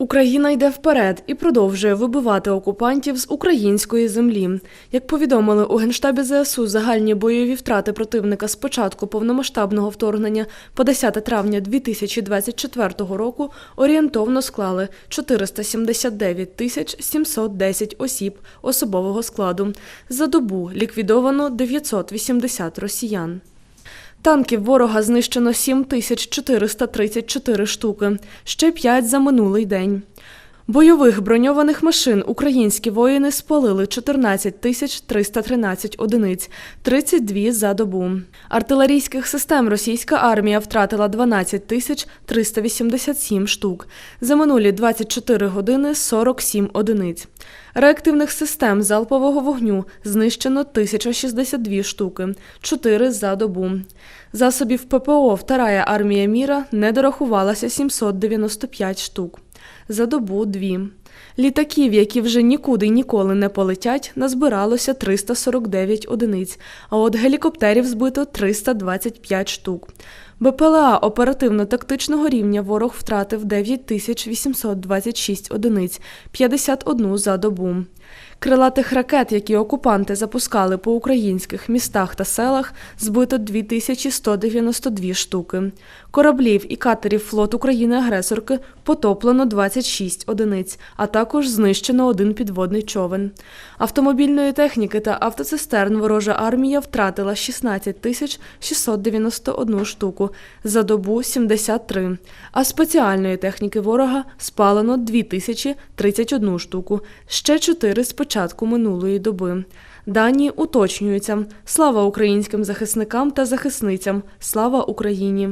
Україна йде вперед і продовжує вибивати окупантів з української землі. Як повідомили у генштабі ЗСУ, загальні бойові втрати противника з початку повномасштабного вторгнення по 10 травня 2024 року орієнтовно склали 479 тисяч 710 осіб особового складу. За добу ліквідовано 980 росіян. Танків ворога знищено 7434 штуки, ще 5 за минулий день. Бойових броньованих машин українські воїни спалили 14 тисяч 313 одиниць, 32 за добу. Артилерійських систем російська армія втратила 12 тисяч 387 штук. За минулі 24 години 47 одиниць. Реактивних систем залпового вогню знищено 1062 штуки, 4 за добу. Засобів ППО Вторая армія міра не дорахувалася 795 штук. За добу дві. Літаків, які вже нікуди й ніколи не полетять, назбиралося 349 одиниць, а от гелікоптерів збито 325 штук. БПЛА оперативно-тактичного рівня ворог втратив 9826 одиниць, 51 за добу. Крилатих ракет, які окупанти запускали по українських містах та селах, збито 2192 штуки. Кораблів і катерів флот України-агресорки потоплено 26 одиниць, а також знищено один підводний човен. Автомобільної техніки та автоцистерн ворожа армія втратила 16 тисяч 691 штуку, за добу 73, а спеціальної техніки ворога спалено 2031 штуку, ще 4 з початку минулої доби. Дані уточнюються. Слава українським захисникам та захисницям! Слава Україні!